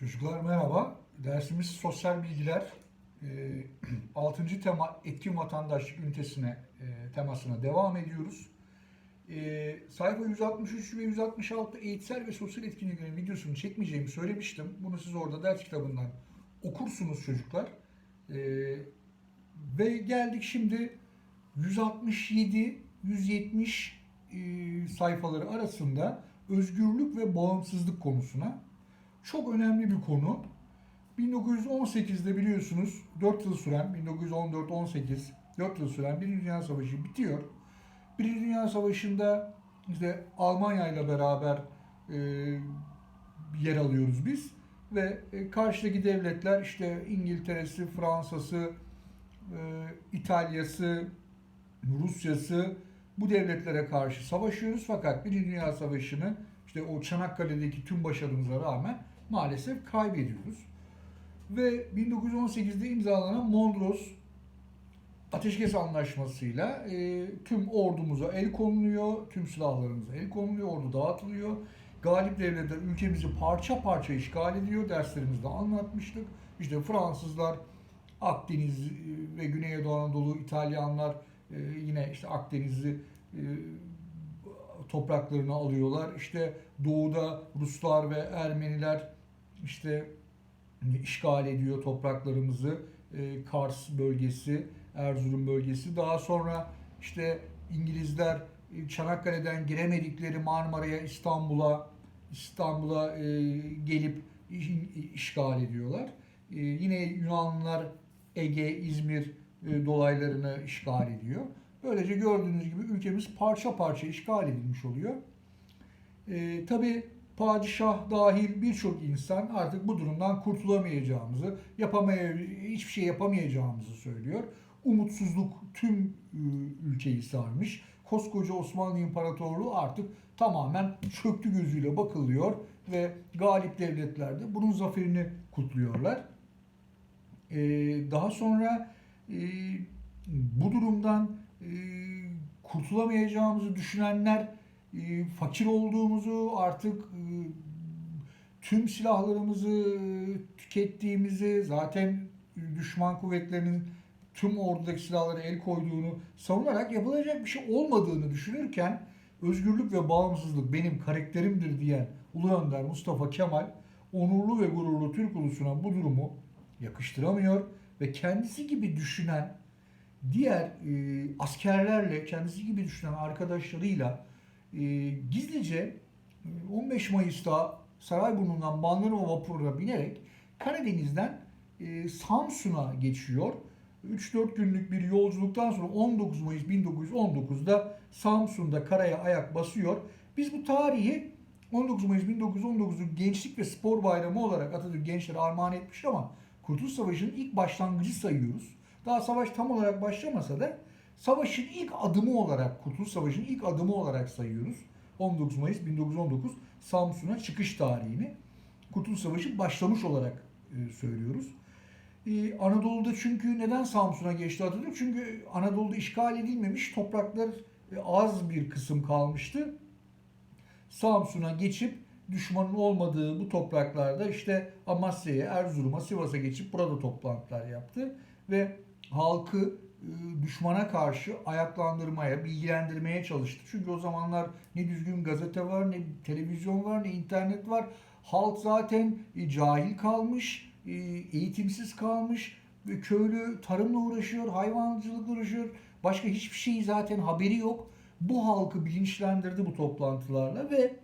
Çocuklar merhaba. Dersimiz sosyal bilgiler. 6. tema etkin vatandaşlık ünitesine e, temasına devam ediyoruz. E, sayfa 163 ve 166 eğitsel ve sosyal etkinliklerin videosunu çekmeyeceğimi söylemiştim. Bunu siz orada ders kitabından okursunuz çocuklar. E, ve geldik şimdi 167 170 e, sayfaları arasında özgürlük ve bağımsızlık konusuna. Çok önemli bir konu. 1918'de biliyorsunuz 4 yıl süren 1914-18 4 yıl süren Birinci Dünya Savaşı bitiyor. Birinci Dünya Savaşı'nda işte Almanya ile beraber e, yer alıyoruz biz ve e, karşıdaki devletler işte İngiltere'si, Fransa'sı, e, İtalya'sı, Rusya'sı bu devletlere karşı savaşıyoruz fakat Birinci Dünya Savaşı'nı işte o Çanakkale'deki tüm başarımıza rağmen maalesef kaybediyoruz. Ve 1918'de imzalanan Mondros Ateşkes Anlaşması'yla e, tüm ordumuza el konuluyor, tüm silahlarımıza el konuluyor, ordu dağıtılıyor. Galip devletler ülkemizi parça parça işgal ediyor. Derslerimizde anlatmıştık. İşte Fransızlar Akdeniz e, ve Güneydoğu Anadolu, İtalyanlar e, yine işte Akdeniz'i e, topraklarını alıyorlar. İşte doğuda Ruslar ve Ermeniler işte işgal ediyor topraklarımızı. E, Kars bölgesi, Erzurum bölgesi. Daha sonra işte İngilizler e, Çanakkale'den giremedikleri Marmara'ya, İstanbul'a, İstanbul'a e, gelip iş- işgal ediyorlar. Yine Yunanlılar Ege, İzmir dolaylarını işgal ediyor. Böylece gördüğünüz gibi ülkemiz parça parça işgal edilmiş oluyor. E, Tabi padişah dahil birçok insan artık bu durumdan kurtulamayacağımızı, yapamaya, hiçbir şey yapamayacağımızı söylüyor. Umutsuzluk tüm e, ülkeyi sarmış. Koskoca Osmanlı İmparatorluğu artık tamamen çöktü gözüyle bakılıyor ve galip devletler de bunun zaferini kutluyorlar. Ee, daha sonra e, bu durumdan e, kurtulamayacağımızı düşünenler e, fakir olduğumuzu artık e, tüm silahlarımızı tükettiğimizi zaten düşman kuvvetlerinin tüm ordudaki silahlara el koyduğunu savunarak yapılacak bir şey olmadığını düşünürken özgürlük ve bağımsızlık benim karakterimdir diyen Ulu Önder Mustafa Kemal onurlu ve gururlu Türk ulusuna bu durumu yakıştıramıyor ve kendisi gibi düşünen diğer e, askerlerle, kendisi gibi düşünen arkadaşlarıyla e, gizlice e, 15 Mayıs'ta Sarayburnu'ndan Bandırma vapuruna binerek Karadeniz'den e, Samsun'a geçiyor. 3-4 günlük bir yolculuktan sonra 19 Mayıs 1919'da Samsun'da karaya ayak basıyor. Biz bu tarihi 19 Mayıs 1919'u Gençlik ve Spor Bayramı olarak Atatürk gençlere armağan etmiş ama Kurtuluş Savaşı'nın ilk başlangıcı sayıyoruz. Daha savaş tam olarak başlamasa da savaşın ilk adımı olarak, Kurtuluş Savaşı'nın ilk adımı olarak sayıyoruz. 19 Mayıs 1919 Samsun'a çıkış tarihini Kurtuluş Savaşı başlamış olarak e, söylüyoruz. Ee, Anadolu'da çünkü neden Samsun'a geçti Atatürk? Çünkü Anadolu'da işgal edilmemiş topraklar e, az bir kısım kalmıştı. Samsun'a geçip düşmanın olmadığı bu topraklarda işte Amasya'ya, Erzurum'a, Sivas'a geçip burada toplantılar yaptı. Ve halkı düşmana karşı ayaklandırmaya, bilgilendirmeye çalıştı. Çünkü o zamanlar ne düzgün gazete var, ne televizyon var, ne internet var. Halk zaten e, cahil kalmış, e, eğitimsiz kalmış köylü tarımla uğraşıyor, hayvancılıkla uğraşıyor. Başka hiçbir şey zaten haberi yok. Bu halkı bilinçlendirdi bu toplantılarla ve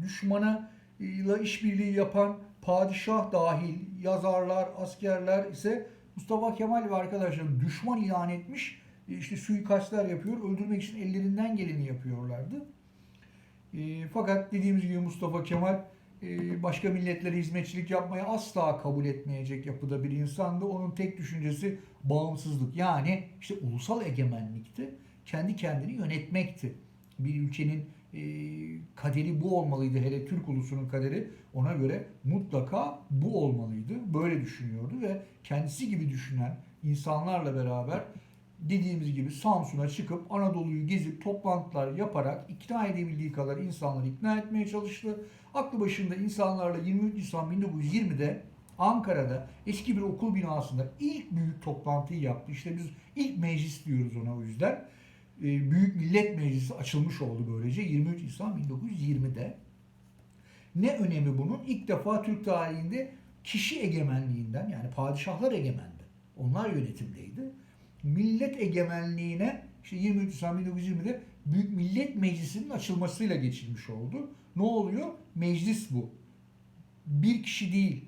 düşmana ile işbirliği yapan padişah dahil yazarlar, askerler ise Mustafa Kemal ve arkadaşları düşman ilan etmiş. e, işte suikastlar yapıyor. Öldürmek için ellerinden geleni yapıyorlardı. E, fakat dediğimiz gibi Mustafa Kemal e, başka milletlere hizmetçilik yapmayı asla kabul etmeyecek yapıda bir insandı. Onun tek düşüncesi bağımsızlık. Yani işte ulusal egemenlikti. Kendi kendini yönetmekti. Bir ülkenin kaderi bu olmalıydı. Hele Türk ulusunun kaderi ona göre mutlaka bu olmalıydı. Böyle düşünüyordu ve kendisi gibi düşünen insanlarla beraber dediğimiz gibi Samsun'a çıkıp Anadolu'yu gezip toplantılar yaparak ikna edebildiği kadar insanları ikna etmeye çalıştı. Aklı başında insanlarla 23 Nisan 1920'de Ankara'da eski bir okul binasında ilk büyük toplantıyı yaptı. İşte biz ilk meclis diyoruz ona o yüzden. Ee, Büyük Millet Meclisi açılmış oldu böylece 23 Nisan 1920'de. Ne önemi bunun? İlk defa Türk tarihinde kişi egemenliğinden yani padişahlar egemendi. Onlar yönetimdeydi. Millet egemenliğine işte 23 Nisan 1920'de Büyük Millet Meclisi'nin açılmasıyla geçilmiş oldu. Ne oluyor? Meclis bu. Bir kişi değil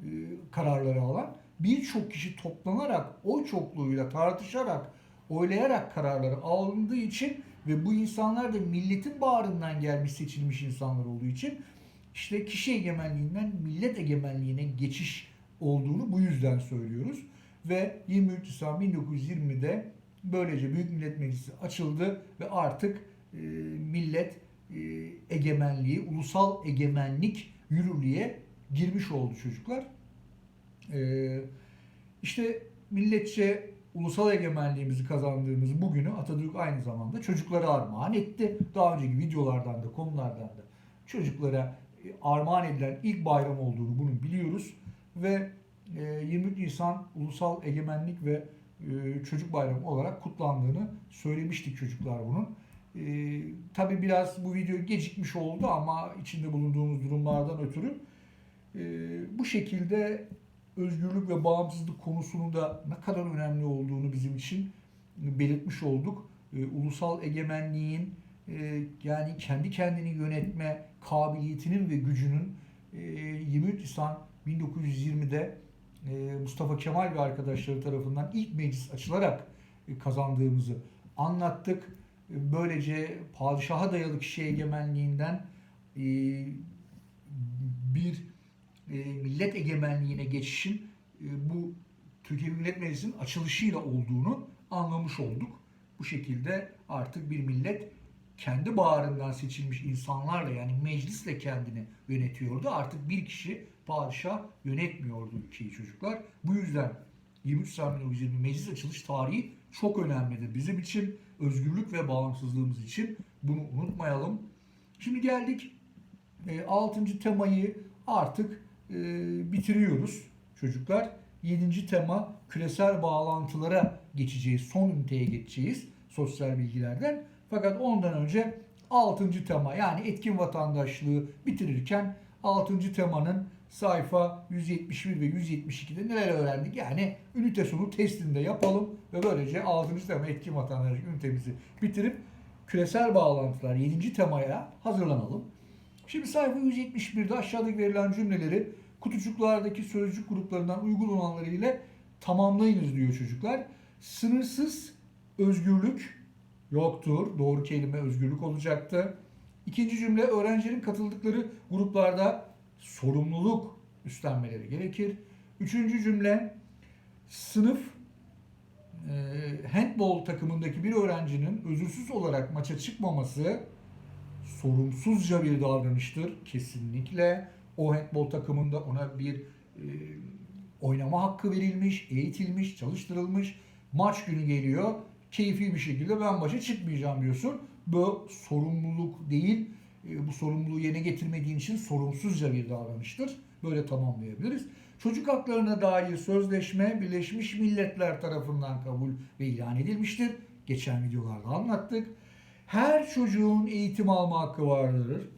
e, kararları alan birçok kişi toplanarak oy çokluğuyla tartışarak oylayarak kararları alındığı için ve bu insanlar da milletin bağrından gelmiş seçilmiş insanlar olduğu için işte kişi egemenliğinden millet egemenliğine geçiş olduğunu bu yüzden söylüyoruz. Ve 23 Nisan 1920'de böylece Büyük Millet Meclisi açıldı ve artık e, millet e, egemenliği, ulusal egemenlik yürürlüğe girmiş oldu çocuklar. E, işte milletçe ulusal egemenliğimizi kazandığımız bugünü Atatürk aynı zamanda çocuklara armağan etti. Daha önceki videolardan da konulardan da çocuklara e, armağan edilen ilk bayram olduğunu bunu biliyoruz. Ve e, 23 Nisan Ulusal Egemenlik ve e, Çocuk Bayramı olarak kutlandığını söylemiştik çocuklar bunun. E, tabii biraz bu video gecikmiş oldu ama içinde bulunduğumuz durumlardan ötürü e, bu şekilde özgürlük ve bağımsızlık konusunun da ne kadar önemli olduğunu bizim için belirtmiş olduk. E, ulusal egemenliğin e, yani kendi kendini yönetme kabiliyetinin ve gücünün e, 23 Nisan 1920'de e, Mustafa Kemal ve arkadaşları tarafından ilk meclis açılarak e, kazandığımızı anlattık. E, Böylece padişaha dayalı kişi egemenliğinden e, bir e, millet egemenliğine geçişin e, bu Türkiye Millet Meclisi'nin açılışıyla olduğunu anlamış olduk. Bu şekilde artık bir millet kendi bağrından seçilmiş insanlarla yani meclisle kendini yönetiyordu. Artık bir kişi padişah yönetmiyordu ülkeyi çocuklar. Bu yüzden 23 Nisan 1920 meclis açılış tarihi çok önemlidir. Bizim için özgürlük ve bağımsızlığımız için bunu unutmayalım. Şimdi geldik 6. temayı artık e, bitiriyoruz çocuklar. 7. tema küresel bağlantılara geçeceğiz. Son üniteye geçeceğiz sosyal bilgilerden. Fakat ondan önce 6. tema yani etkin vatandaşlığı bitirirken 6. temanın sayfa 171 ve 172'de neler öğrendik? Yani ünite sonu testinde yapalım ve böylece 6. tema etkin vatandaşlık ünitemizi bitirip küresel bağlantılar 7. temaya hazırlanalım. Şimdi sayfa 171'de aşağıdaki verilen cümleleri kutucuklardaki sözcük gruplarından uygun olanları ile tamamlayınız diyor çocuklar. Sınırsız özgürlük yoktur. Doğru kelime özgürlük olacaktı. İkinci cümle öğrencilerin katıldıkları gruplarda sorumluluk üstlenmeleri gerekir. Üçüncü cümle sınıf e, handball takımındaki bir öğrencinin özürsüz olarak maça çıkmaması sorumsuzca bir davranıştır. Kesinlikle o handball takımında ona bir e, oynama hakkı verilmiş, eğitilmiş, çalıştırılmış. Maç günü geliyor. Keyfi bir şekilde ben başa çıkmayacağım diyorsun. Bu sorumluluk değil. E, bu sorumluluğu yerine getirmediğin için sorumsuzca bir davranıştır. Böyle tamamlayabiliriz. Çocuk haklarına dair sözleşme Birleşmiş Milletler tarafından kabul ve ilan edilmiştir. Geçen videolarda anlattık. Her çocuğun eğitim alma hakkı vardır.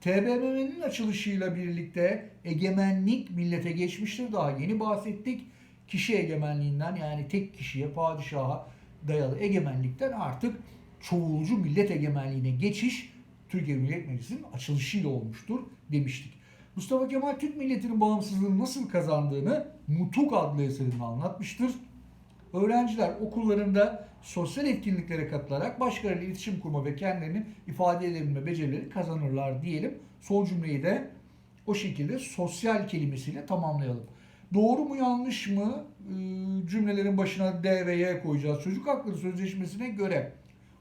TBMM'nin açılışıyla birlikte egemenlik millete geçmiştir. Daha yeni bahsettik. Kişi egemenliğinden yani tek kişiye, padişaha dayalı egemenlikten artık çoğulcu millet egemenliğine geçiş Türkiye Millet Meclisi'nin açılışıyla olmuştur demiştik. Mustafa Kemal Türk milletinin bağımsızlığını nasıl kazandığını Mutuk adlı eserinde anlatmıştır. Öğrenciler okullarında sosyal etkinliklere katılarak başkalarıyla iletişim kurma ve kendilerini ifade edebilme becerileri kazanırlar diyelim. Son cümleyi de o şekilde sosyal kelimesiyle tamamlayalım. Doğru mu yanlış mı Ee, cümlelerin başına D ve Y koyacağız. Çocuk hakları sözleşmesine göre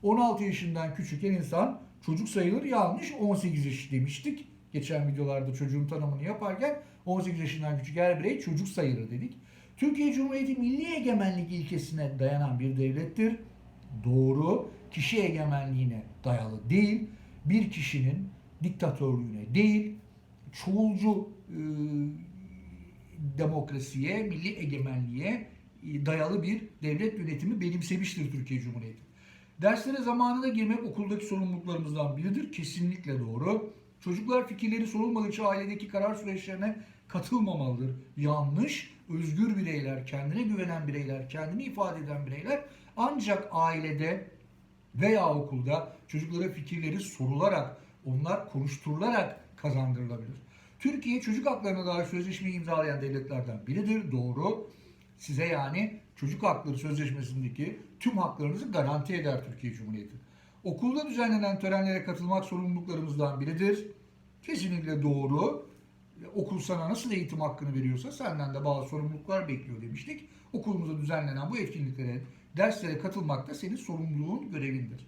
16 yaşından küçükken insan çocuk sayılır yanlış 18 yaş demiştik. Geçen videolarda çocuğun tanımını yaparken 18 yaşından küçük her birey çocuk sayılır dedik. Türkiye Cumhuriyeti milli egemenlik ilkesine dayanan bir devlettir. Doğru. Kişi egemenliğine dayalı değil. Bir kişinin diktatörlüğüne değil, çoğulcu e, demokrasiye, milli egemenliğe e, dayalı bir devlet yönetimi benimsemiştir Türkiye Cumhuriyeti. Derslere zamanında girmek okuldaki sorumluluklarımızdan biridir. Kesinlikle doğru. Çocuklar fikirleri sorulmadıkça ailedeki karar süreçlerine katılmamalıdır. Yanlış. Özgür bireyler, kendine güvenen bireyler, kendini ifade eden bireyler ancak ailede veya okulda çocuklara fikirleri sorularak, onlar konuşturularak kazandırılabilir. Türkiye çocuk haklarına dair sözleşmeyi imzalayan devletlerden biridir. Doğru. Size yani çocuk hakları sözleşmesindeki tüm haklarınızı garanti eder Türkiye Cumhuriyeti. Okulda düzenlenen törenlere katılmak sorumluluklarımızdan biridir. Kesinlikle doğru. Okul sana nasıl eğitim hakkını veriyorsa senden de bazı sorumluluklar bekliyor demiştik. Okulumuzda düzenlenen bu etkinliklere, derslere katılmak da senin sorumluluğun, görevindir.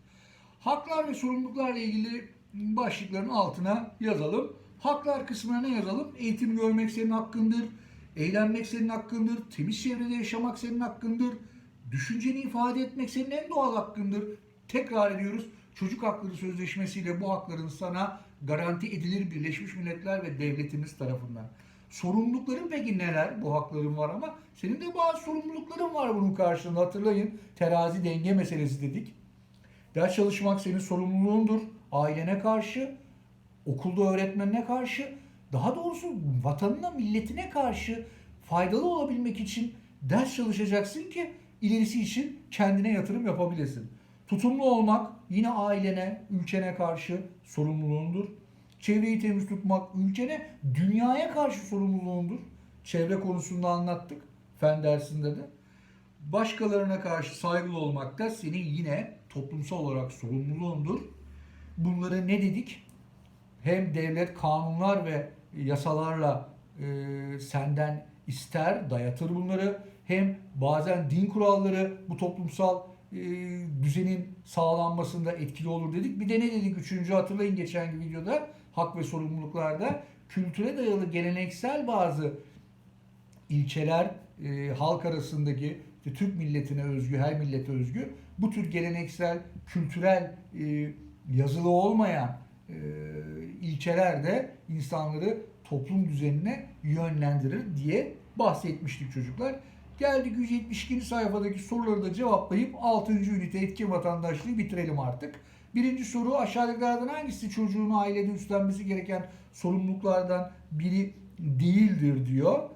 Haklar ve sorumluluklarla ilgili başlıkların altına yazalım. Haklar kısmına ne yazalım? Eğitim görmek senin hakkındır. Eğlenmek senin hakkındır. Temiz çevrede yaşamak senin hakkındır. Düşünceni ifade etmek senin en doğal hakkındır. Tekrar ediyoruz. Çocuk Hakları Sözleşmesi'yle bu hakların sana garanti edilir Birleşmiş Milletler ve devletimiz tarafından. Sorumlulukların peki neler? Bu hakların var ama senin de bazı sorumlulukların var bunun karşılığında. Hatırlayın terazi denge meselesi dedik. Ders çalışmak senin sorumluluğundur. Ailene karşı, okulda öğretmenine karşı, daha doğrusu vatanına, milletine karşı faydalı olabilmek için ders çalışacaksın ki ilerisi için kendine yatırım yapabilesin. Tutumlu olmak yine ailene, ülkene karşı sorumluluğundur. Çevreyi temiz tutmak ülkene, dünyaya karşı sorumluluğundur. Çevre konusunda anlattık fen dersinde de. Başkalarına karşı saygılı olmak da senin yine toplumsal olarak sorumluluğundur. Bunları ne dedik? Hem devlet kanunlar ve yasalarla e, senden ister, dayatır bunları. Hem bazen din kuralları bu toplumsal e, düzenin sağlanmasında etkili olur dedik. Bir de ne dedik üçüncü hatırlayın geçen videoda hak ve sorumluluklarda kültüre dayalı geleneksel bazı ilçeler e, halk arasındaki işte Türk milletine özgü, her millete özgü bu tür geleneksel, kültürel, e, yazılı olmayan e, ilçeler de insanları toplum düzenine yönlendirir diye bahsetmiştik çocuklar. Geldik 172. sayfadaki soruları da cevaplayıp 6. ünite etki vatandaşlığı bitirelim artık. Birinci soru aşağıdakilerden hangisi çocuğun ailede üstlenmesi gereken sorumluluklardan biri değildir diyor.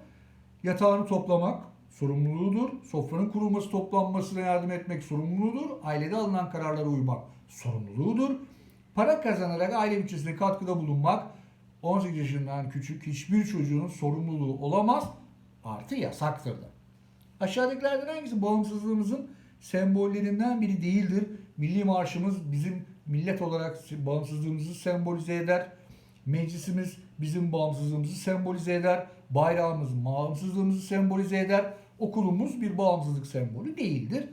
Yatağını toplamak sorumluluğudur. Sofranın kurulması toplanmasına yardım etmek sorumluluğudur. Ailede alınan kararlara uymak sorumluluğudur. Para kazanarak aile bütçesine katkıda bulunmak 18 yaşından küçük hiçbir çocuğun sorumluluğu olamaz. Artı yasaktır da. Aşağıdakilerden hangisi bağımsızlığımızın sembollerinden biri değildir? Milli marşımız bizim millet olarak bağımsızlığımızı sembolize eder. Meclisimiz bizim bağımsızlığımızı sembolize eder. Bayrağımız bağımsızlığımızı sembolize eder. Okulumuz bir bağımsızlık sembolü değildir.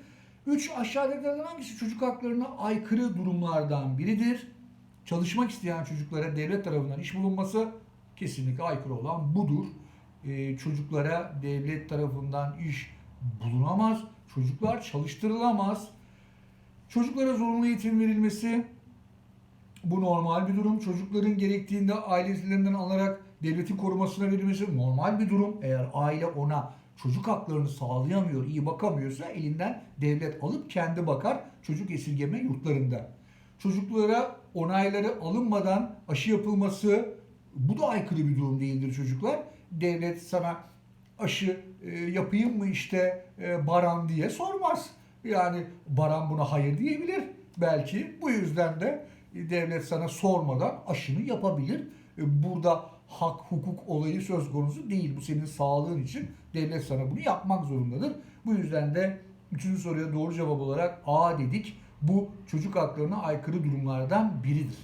3. Aşağıdakilerden hangisi çocuk haklarına aykırı durumlardan biridir? Çalışmak isteyen çocuklara devlet tarafından iş bulunması kesinlikle aykırı olan budur. Ee, çocuklara devlet tarafından iş bulunamaz. Çocuklar çalıştırılamaz. Çocuklara zorunlu eğitim verilmesi bu normal bir durum. Çocukların gerektiğinde ailelerinden alarak devletin korumasına verilmesi normal bir durum. Eğer aile ona çocuk haklarını sağlayamıyor, iyi bakamıyorsa elinden devlet alıp kendi bakar çocuk esirgeme yurtlarında. Çocuklara onayları alınmadan aşı yapılması bu da aykırı bir durum değildir çocuklar. Devlet sana aşı e, yapayım mı işte e, Baran diye sormaz. Yani Baran buna hayır diyebilir belki. Bu yüzden de devlet sana sormadan aşını yapabilir. E, Burada hak, hukuk olayı söz konusu değil. Bu senin sağlığın için devlet sana bunu yapmak zorundadır. Bu yüzden de üçüncü soruya doğru cevap olarak A dedik. Bu çocuk haklarına aykırı durumlardan biridir.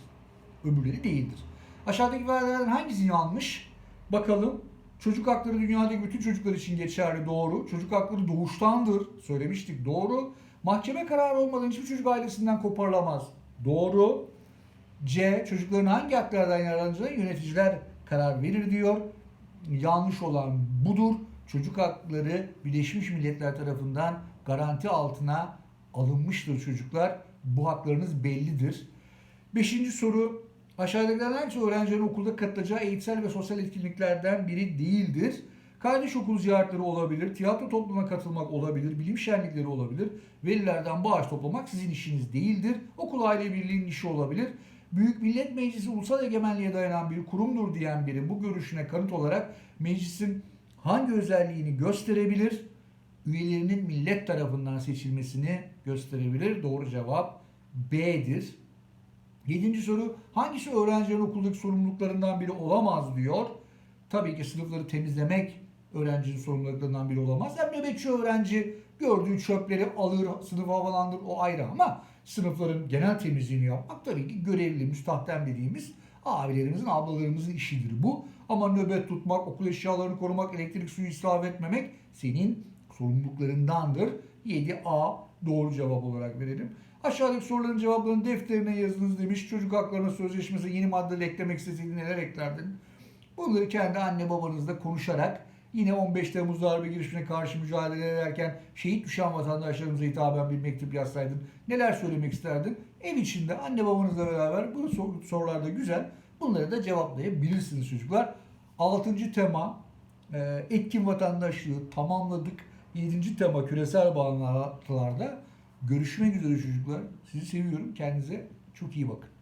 Öbürleri değildir. Aşağıdaki verilerden hangisi yanlış? Bakalım. Çocuk hakları dünyadaki bütün çocuklar için geçerli doğru. Çocuk hakları doğuştandır. Söylemiştik doğru. Mahkeme kararı olmadan hiçbir çocuk ailesinden koparılamaz. Doğru. C. Çocukların hangi haklardan yararlanacağına yöneticiler karar verir diyor. Yanlış olan budur. çocuk hakları Birleşmiş Milletler tarafından garanti altına alınmıştır çocuklar. Bu haklarınız bellidir. Beşinci soru. Aşağıdakilerden hangisi öğrencilerin okulda katılacağı eğitsel ve sosyal etkinliklerden biri değildir? Kardeş okul ziyaretleri olabilir, tiyatro topluluğuna katılmak olabilir, bilim şenlikleri olabilir, velilerden bağış toplamak sizin işiniz değildir. Okul aile birliğinin işi olabilir. Büyük Millet Meclisi ulusal egemenliğe dayanan bir kurumdur diyen biri bu görüşüne kanıt olarak meclisin hangi özelliğini gösterebilir? Üyelerinin millet tarafından seçilmesini gösterebilir. Doğru cevap B'dir. Yedinci soru hangisi öğrencilerin okuldaki sorumluluklarından biri olamaz diyor. Tabii ki sınıfları temizlemek öğrencinin sorumluluklarından biri olamaz. Hem nöbetçi öğrenci gördüğü çöpleri alır, sınıfı havalandırır o ayrı ama sınıfların genel temizliğini yapmak tabii ki görevli, müstahdem dediğimiz abilerimizin, ablalarımızın işidir bu. Ama nöbet tutmak, okul eşyalarını korumak, elektrik suyu israf etmemek senin sorumluluklarındandır. 7A doğru cevap olarak verelim. Aşağıdaki soruların cevaplarını defterine yazınız demiş. Çocuk haklarına sözleşmesi yeni maddeler eklemek istediğin neler eklerdin? Bunları kendi anne babanızla konuşarak yine 15 Temmuz darbe girişimine karşı mücadele ederken şehit düşen vatandaşlarımıza hitaben bir mektup yazsaydın neler söylemek isterdin? Ev içinde anne babanızla beraber bu sor- sorular da güzel. Bunları da cevaplayabilirsiniz çocuklar. Altıncı tema e, etkin vatandaşlığı tamamladık. Yedinci tema küresel bağlantılarda görüşmek üzere çocuklar. Sizi seviyorum. Kendinize çok iyi bakın.